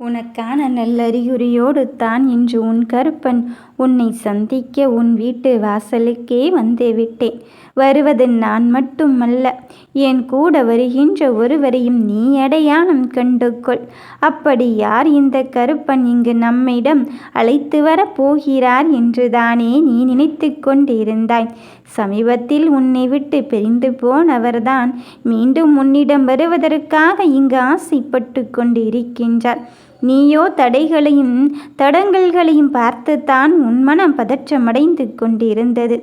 உனக்கான நல்லறிகுறியோடு தான் இன்று உன் கருப்பன் உன்னை சந்திக்க உன் வீட்டு வாசலுக்கே வந்து விட்டேன். வருவது நான் மட்டுமல்ல என் கூட வருகின்ற ஒருவரையும் நீ அடையாளம் கண்டு கொள் அப்படி யார் இந்த கருப்பன் இங்கு நம்மிடம் அழைத்து வரப் போகிறார் என்றுதானே நீ நினைத்து கொண்டிருந்தாய். சமீபத்தில் உன்னை விட்டு பிரிந்து போனவர்தான் மீண்டும் உன்னிடம் வருவதற்காக இங்கு ஆசைப்பட்டு கொண்டிருக்கின்றார். நீயோ தடைகளையும் தடங்கல்களையும் பார்த்துத்தான் உன் மனம் பதற்றமடைந்து கொண்டிருந்தது.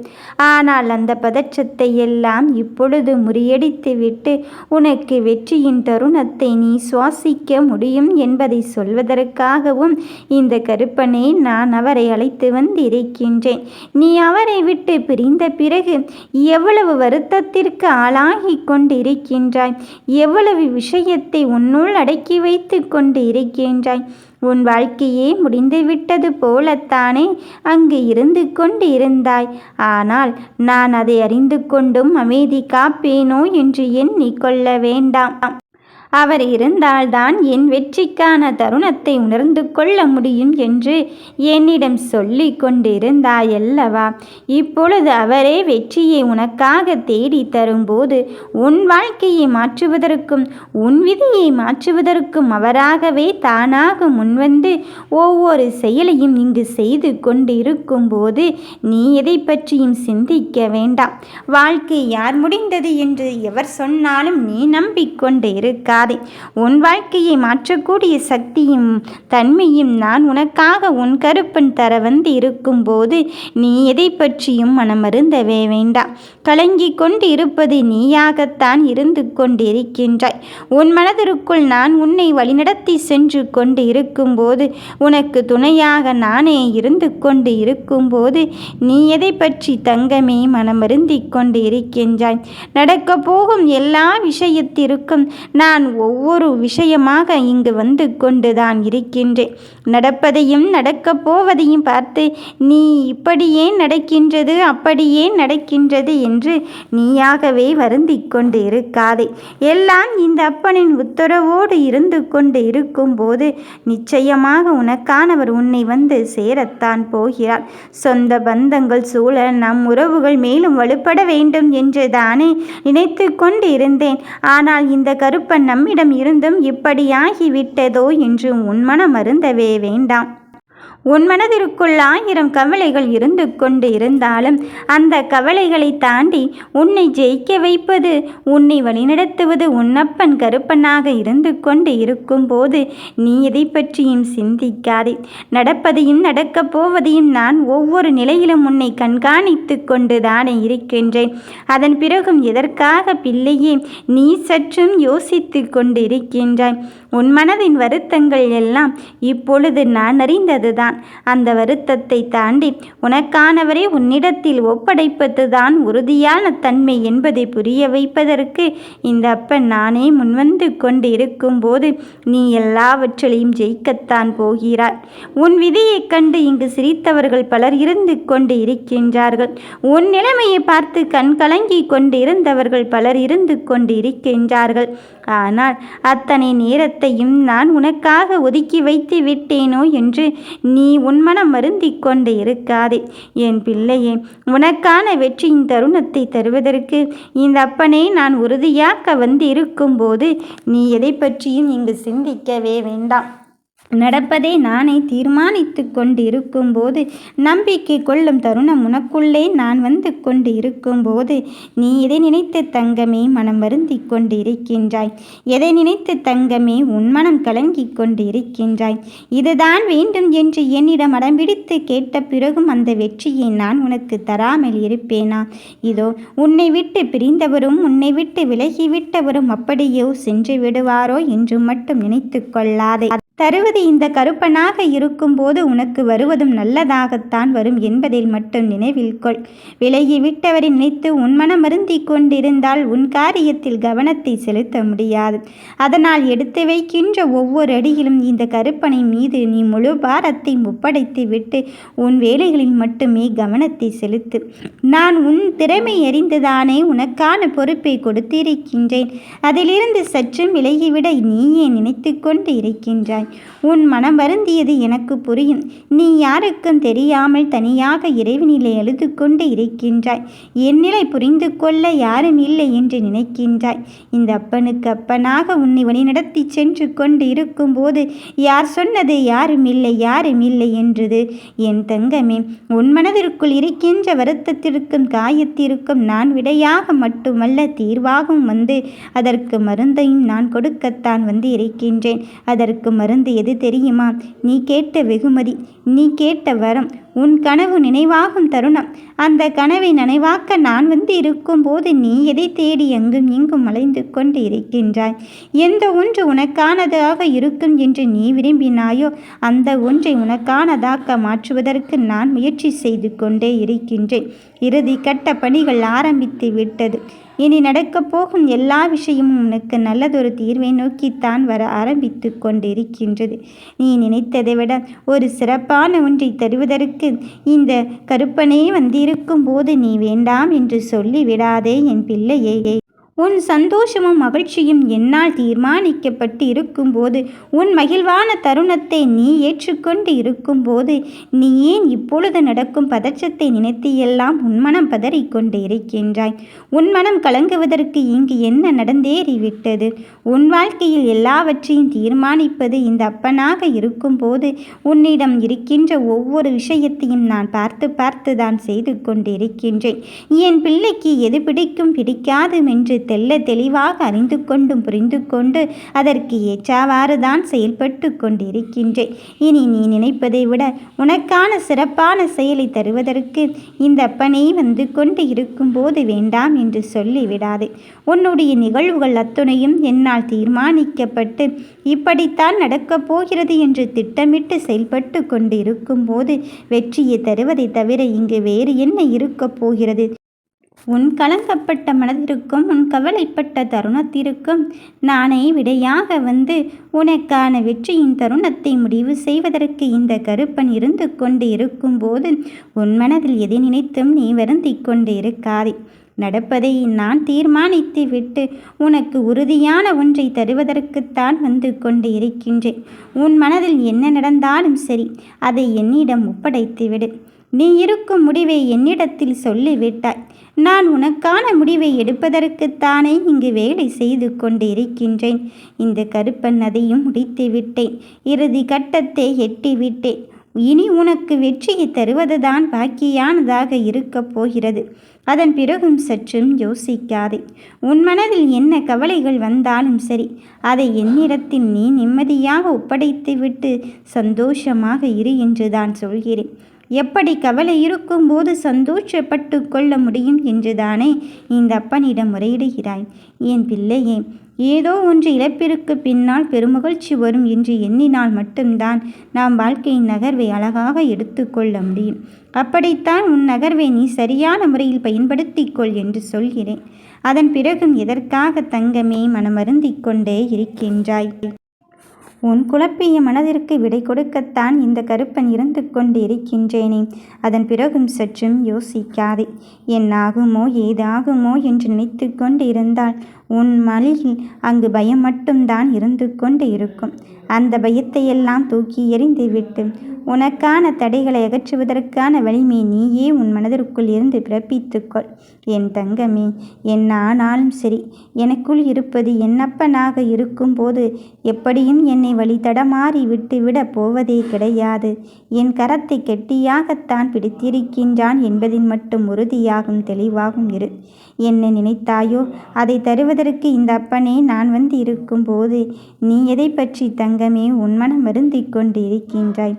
ஆனால் அந்த பதற்றத்தை எல்லாம் இப்பொழுது முறியடித்துவிட்டு உனக்கு வெற்றியின் தருணத்தை நீ சுவாசிக்க முடியும் என்பதை சொல்வதற்காகவும் இந்த கருப்பனை நான் அவரை அழைத்து வந்திருக்கின்றேன். நீ அவரை விட்டு பிரிந்த பிறகு எவ்வளவு வருத்தத்திற்கு ஆளாகி கொண்டிருக்கின்றாய்? எவ்வளவு விஷயத்தை உன்னுள் அடக்கி வைத்து கொண்டு இருக்கின்றாய் கொண்டிருந்தாய் உன் வாழ்க்கையே முடிந்துவிட்டது போலத்தானே அங்கு இருந்து கொண்டு இருந்தாய் ஆனால் நான் அதை அறிந்து கொண்டும் அமைதி காப்பேனோ என்று எண்ணிக்கொள்ள வேண்டாம். அவர் இருந்தால்தான் என் வெற்றிக்கான தருணத்தை உணர்ந்து கொள்ள முடியும் என்று என்னிடம் சொல்லி கொண்டிருந்தாயல்லவா. இப்பொழுது அவரே வெற்றியை உனக்காக தேடி தரும்போது உன் வாழ்க்கையை மாற்றுவதற்கும் உன் விதியை மாற்றுவதற்கும் அவராகவே தானாக முன்வந்து ஒவ்வொரு செயலையும் இங்கு செய்து கொண்டிருக்கும் போது நீ எதை பற்றியும் சிந்திக்க வேண்டாம். வாழ்க்கை யார் முடிந்தது என்று எவர் சொன்னாலும் நீ நம்பிக்கொண்டு இருக்கா விடாதே உன் வாழ்க்கையை மாற்றக்கூடிய சக்தியும் தன்மையும் நான் உனக்காக உன் கருப்பன் தர வந்து இருக்கும்போது நீ எதை பற்றியும் மனமருந்தவே வேண்டாம். கலங்கி கொண்டு இருப்பது நீயாகத்தான் இருந்து கொண்டிருக்கின்றாய். உன் மனதிற்குள் நான் உன்னை வழிநடத்தி சென்று கொண்டு இருக்கும்போது உனக்கு துணையாக நானே இருந்து கொண்டு இருக்கும்போது நீ எதை பற்றி தங்கமே மனமருந்திக் கொண்டு இருக்கின்றாய் நடக்கப் போகும் எல்லா விஷயத்திற்கும் நான் ஒவ்வொரு விஷயமாக இங்கு வந்து கொண்டுதான் இருக்கின்றேன். நடப்பதையும் நடக்கப் போவதையும் பார்த்து நீ இப்படி நடக்கின்றது அப்படியே நடக்கின்றது என்று நீயாகவே வருந்தி கொண்டு இருக்காதே எல்லாம் இந்த அப்பனின் உத்தரவோடு இருந்து கொண்டு இருக்கும்போது நிச்சயமாக உனக்கானவர் உன்னை வந்து சேரத்தான் போகிறார். சொந்த பந்தங்கள் சூழ நம் உறவுகள் மேலும் வலுப்பட வேண்டும் என்று தானே நினைத்து கொண்டு இருந்தேன் ஆனால் இந்த கருப்பன் நம் நம்மிடம் இருந்தும் இப்படியாகிவிட்டதோ என்று உன் மனம் வருந்தவே வேண்டாம். உன் மனதிற்குள் ஆயிரம் கவலைகள் இருந்து கொண்டு இருந்தாலும் அந்த கவலைகளை தாண்டி உன்னை ஜெயிக்க வைப்பது உன்னை வழிநடத்துவது உன்னப்பன் கருப்பனாக இருந்து கொண்டு இருக்கும்போது நீ எதை பற்றியும் சிந்திக்காதே. நடப்பதையும் நடக்கப் போவதையும் நான் ஒவ்வொரு நிலையிலும் உன்னை கண்காணித்து கொண்டு தானே இருக்கின்றேன். அதன் பிறகும் எதற்காக பிள்ளையே நீ சற்றும் யோசித்து கொண்டு இருக்கின்றாய் உன் மனதின் வருத்தங்கள் எல்லாம் இப்பொழுது நான் அறிந்ததுதான். தான் அந்த வருத்தத்தை தாண்டி உனக்கானவரை உன்னிடத்தில் ஒப்படைப்பதுதான் உறுதியான தன்மை என்பதை புரிய வைப்பதற்கு இந்த அப்பன் நானே முன்வந்து கொண்டு இருக்கும்போது நீ எல்லாவற்றிலையும் ஜெயிக்கத்தான் போகிறாய். உன் விதியைக் கண்டு இங்கு சிரித்தவர்கள் பலர் இருந்து கொண்டு இருக்கின்றார்கள். உன் நிலைமையை பார்த்து கண் கலங்கி கொண்டு இருந்தவர்கள் பலர் இருந்து கொண்டு இருக்கின்றார்கள். ஆனால் அத்தனை நேரத்தையும் நான் உனக்காக ஒதுக்கி வைத்து விட்டேனோ என்று நீ நீ உன்மனம் வருந்திக் கொண்டு இருக்காதே. என் பிள்ளையே உனக்கான வெற்றியின் தருணத்தை தருவதற்கு இந்த அப்பனை நான் உறுதியாக்க வந்து இருக்கும்போது நீ எதை பற்றியும் இங்கு சிந்திக்கவே வேண்டாம். நடப்பதை நானே தீர்மானித்து கொண்டு இருக்கும்போது நம்பிக்கை கொள்ளும் தருணம் உனக்குள்ளே நான் வந்து கொண்டு இருக்கும்போது நீ எதை நினைத்து தங்கமே மனம் வருந்தி கொண்டு இருக்கின்றாய் எதை நினைத்து தங்கமே உன் மனம் கலங்கி கொண்டு இருக்கின்றாய் இதுதான் வேண்டும் என்று என்னிடம் அடம்பிடித்து கேட்ட பிறகும் அந்த வெற்றியை நான் உனக்கு தராமல் இருப்பேனா? இதோ உன்னை விட்டு பிரிந்தவரும் உன்னை விட்டு விலகிவிட்டவரும் அப்படியோ சென்று விடுவாரோ என்று மட்டும் நினைத்து கொள்ளாதே. தருவது இந்த கருப்பனாக இருக்கும்போது உனக்கு வருவதும் நல்லதாகத்தான் வரும் என்பதில் மட்டும் நினைவில் கொள். விலகி விட்டவரை நினைத்து உன் மனம் அருந்தி கொண்டிருந்தால் உன் காரியத்தில் கவனத்தை செலுத்த முடியாது. அதனால் எடுத்து வைக்கின்ற ஒவ்வொரு அடியிலும் இந்த கருப்பனை மீது நீ முழு பாரத்தை ஒப்படைத்து விட்டு உன் வேலைகளில் மட்டுமே கவனத்தை செலுத்து. நான் உன் திறமை அறிந்துதானே உனக்கான பொறுப்பை கொடுத்திருக்கின்றேன். அதிலிருந்து சற்றும் விலகிவிட நீயே நினைத்து கொண்டு இருக்கின்றாய். உன் மனம் வருந்தியது எனக்கு புரியும். நீ யாருக்கும் தெரியாமல் தனியாக இறைவனிலே அழுது கொண்டு இருக்கின்றாய். என் நிலை புரிந்து கொள்ள யாரும் இல்லை என்று நினைக்கின்றாய். இந்த அப்பனுக்கு அப்பனாக உன்னை வழிநடத்தி சென்று கொண்டு இருக்கும்போது யார் சொன்னது யாரும் இல்லை யாரும் இல்லை என்றது? என் தங்கமே உன் மனதிற்குள் இருக்கின்ற வருத்தத்திற்கும் காயத்திற்கும் நான் விடையாக மட்டுமல்ல தீர்வாகவும் வந்து அதற்கு மருந்தையும் நான் கொடுக்கத்தான் வந்து இருக்கின்றேன் அதற்கு மருந்து எது தெரியுமா? நீ கேட்ட வெகுமதி நீ கேட்ட வரம் உன் கனவு நினைவாகும் தருணம். அந்த கனவை நினைவாக்க நான் வந்து இருக்கும்போது நீ எதை தேடி எங்கும் இங்கும் அலைந்து கொண்டு இருக்கின்றாய்? எந்த ஒன்று உனக்கானதாக இருக்கும் என்று நீ விரும்பினாயோ அந்த ஒன்றை உனக்கானதாக்க மாற்றுவதற்கு நான் முயற்சி செய்து கொண்டே இருக்கின்றேன். இறுதி கட்ட பணிகள் ஆரம்பித்து விட்டது. இனி நடக்கப் போகும் எல்லா விஷயமும் உனக்கு நல்லதொரு தீர்வை நோக்கித்தான் வர ஆரம்பித்து கொண்டிருக்கின்றது. நீ நினைத்ததை விட ஒரு சிறப்பான ஒன்றை தருவதற்கு இந்த கருப்பனே வந்திருக்கும் போது நீ வேண்டாம் என்று சொல்லிவிடாதே என் பிள்ளையே. உன் சந்தோஷமும் மகிழ்ச்சியும் என்னால் தீர்மானிக்கப்பட்டு இருக்கும்போது உன் மகிழ்வான தருணத்தை நீ ஏற்றுக்கொண்டு இருக்கும்போது நீ ஏன் இப்பொழுது நடக்கும் பதற்றத்தை நினைத்தியெல்லாம் உன்மனம் பதறிக்கொண்டு இருக்கின்றாய்? உன் மனம் கலங்குவதற்கு இங்கு என்ன நடந்தேறிவிட்டது? உன் வாழ்க்கையில் எல்லாவற்றையும் தீர்மானிப்பது இந்த அப்பனாக இருக்கும்போது உன்னிடம் இருக்கின்ற ஒவ்வொரு விஷயத்தையும் நான் பார்த்து பார்த்து தான் செய்து கொண்டிருக்கின்றேன். என் பிள்ளைக்கு எது பிடிக்கும் பிடிக்காது என்று தெல்ல தெளிவாக அறிந்து கொண்டும் புரிந்து கொண்டு அதற்கு ஏற்றாவாறு தான் செயல்பட்டு கொண்டிருக்கின்றேன். இனி நீ நினைப்பதை விட உனக்கான சிறப்பான செயலை தருவதற்கு இந்த பணி வந்து கொண்டு இருக்கும்போது வேண்டாம் என்று சொல்லிவிடாது. உன்னுடைய நிகழ்வுகள் அத்துணையும் என்னால் தீர்மானிக்கப்பட்டு இப்படித்தான் நடக்கப் போகிறது என்று திட்டமிட்டு செயல்பட்டு கொண்டு இருக்கும்போது வெற்றியை தருவதை தவிர இங்கு வேறு என்ன இருக்கப் போகிறது? உன் கலங்கப்பட்ட மனதிற்கும் உன் கவலைப்பட்ட தருணத்திற்கும் நானே விடையாக வந்து உனக்கான வெற்றியின் தருணத்தை முடிவு செய்வதற்கு இந்த கருப்பன் இருந்து கொண்டு இருக்கும்போது உன் மனதில் எதை நினைத்தும் நீ வருந்தி கொண்டு இருக்காதே. நடப்பதை நான் தீர்மானித்து விட்டு உனக்கு உறுதியான ஒன்றை தருவதற்குத்தான் வந்து கொண்டு இருக்கின்றேன். உன் மனதில் என்ன நடந்தாலும் சரி அதை என்னிடம் ஒப்படைத்து விடு. நீ இருக்கும் முடிவை என்னிடத்தில் சொல்லிவிட்டாய். நான் உனக்கான முடிவை எடுப்பதற்குத்தானே இங்கு வேலை செய்து கொண்டிருக்கின்றேன். இந்த கருப்பன் அதையும் முடித்து விட்டேன் இறுதி கட்டத்தை எட்டிவிட்டேன். இனி உனக்கு வெற்றியை தருவதுதான் பாக்கியானதாக இருக்கப் போகிறது. அதன் பிறகும் சற்றும் யோசிக்காதே. உன் மனதில் என்ன கவலைகள் வந்தாலும் சரி அதை என்னிடத்தில் நீ நிம்மதியாக ஒப்படைத்துவிட்டு சந்தோஷமாக இரு என்று தான் சொல்கிறேன். எப்படி கவலை இருக்கும்போது சந்தோஷப்பட்டு கொள்ள முடியும் என்றுதானே இந்த அப்பனிடம் முறையிடுகிறாய். என் பிள்ளையே ஏதோ ஒன்று இழப்பிற்கு பின்னால் பெருமகிழ்ச்சி வரும் என்று எண்ணினால் மட்டும்தான் நாம் வாழ்க்கையின் நகர்வை அழகாக எடுத்துக்கொள்ள முடியும். அப்படித்தான் உன் நகர்வை நீ சரியான முறையில் பயன்படுத்திக்கொள் என்று சொல்கிறேன். அதன் பிறகும் எதற்காக தங்கமே மனமருந்திக் கொண்டே இருக்கின்றாய்? உன் குழப்பிய மனதிற்கு விடை கொடுக்கத்தான் இந்த கருப்பன் இருந்து கொண்டு இருக்கின்றேனே. அதன் பிறகும் சற்றும் யோசிக்காதே. என்னாகுமோ ஏதாகுமோ என்று நினைத்து கொண்டு இருந்தால் உன் மலையில் அங்கு பயம் மட்டும்தான் இருந்து கொண்டு இருக்கும். அந்த பயத்தையெல்லாம் தூக்கி எறிந்துவிட்டு உனக்கான தடைகளை அகற்றுவதற்கான வலிமை நீயே உன் மனதிற்குள் இருந்து பிறப்பித்துக்கொள் என் தங்கமே என்ன ஆனாலும் சரி எனக்குள் இருப்பது என்னப்பனாக இருக்கும்போது எப்படியும் என்னை வழி தடமாறி விட்டுவிடப் போவதே கிடையாது. என் கரத்தை கெட்டியாகத்தான் பிடித்திருக்கின்றான் என்பதில் மட்டும் உறுதியாகும் தெளிவாகும் இரு. என்ன நினைத்தாயோ அதை தருவதற்கு இந்த அப்பனே நான் வந்து இருக்கும்போது நீ எதை பற்றி தங்கமே உன் மனம் வருந்திக் கொண்டு இருக்கின்றாய்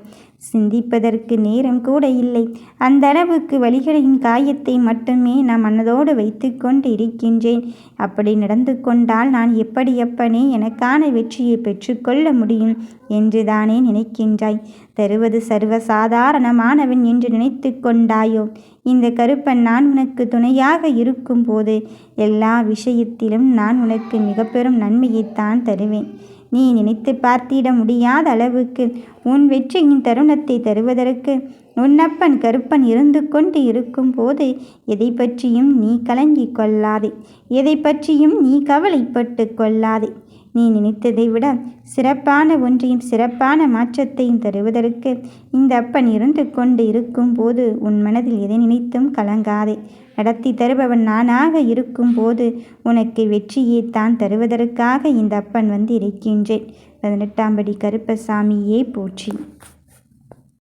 சிந்திப்பதற்கு நேரம் கூட இல்லை. அந்த அளவுக்கு வழிகளின் காயத்தை மட்டுமே நான் மனதோடு வைத்து கொண்டு இருக்கின்றேன் அப்படி நடந்து கொண்டால் நான் எப்படி எப்பனே எனக்கான வெற்றியை பெற்றுக்கொள்ள முடியும் என்று தானே நினைக்கின்றாய்? தருவது சர்வசாதாரணமானவன் என்று நினைத்து கொண்டாயோ? இந்த கருப்பன் நான் உனக்கு துணையாக இருக்கும்போது எல்லா விஷயத்திலும் நான் உனக்கு மிக பெரும் நன்மையைத்தான் தருவேன். நீ நினைத்து பார்த்திட முடியாத அளவுக்கு உன் வெற்றியின் தருணத்தை தருவதற்கு உன்னப்பன் கருப்பன் இருந்து கொண்டு இருக்கும்போது எதை பற்றியும் நீ கலங்கி கொள்ளாதே. எதை பற்றியும் நீ கவலைப்பட்டு கொள்ளாதே. நீ நினைத்ததை விட சிறப்பான ஒன்றையும் சிறப்பான மாற்றத்தையும் தருவதற்கு இந்த அப்பன் இருந்து கொண்டு இருக்கும் போது உன் மனதில் எதை நினைத்தும் கலங்காதே. நடத்தி தருபவன் நானாக இருக்கும்போது உனக்கு வெற்றியை தான் தருவதற்காக இந்த அப்பன் வந்து இருக்கின்றேன் பதினெட்டாம் படி கருப்பசாமியே போற்றி.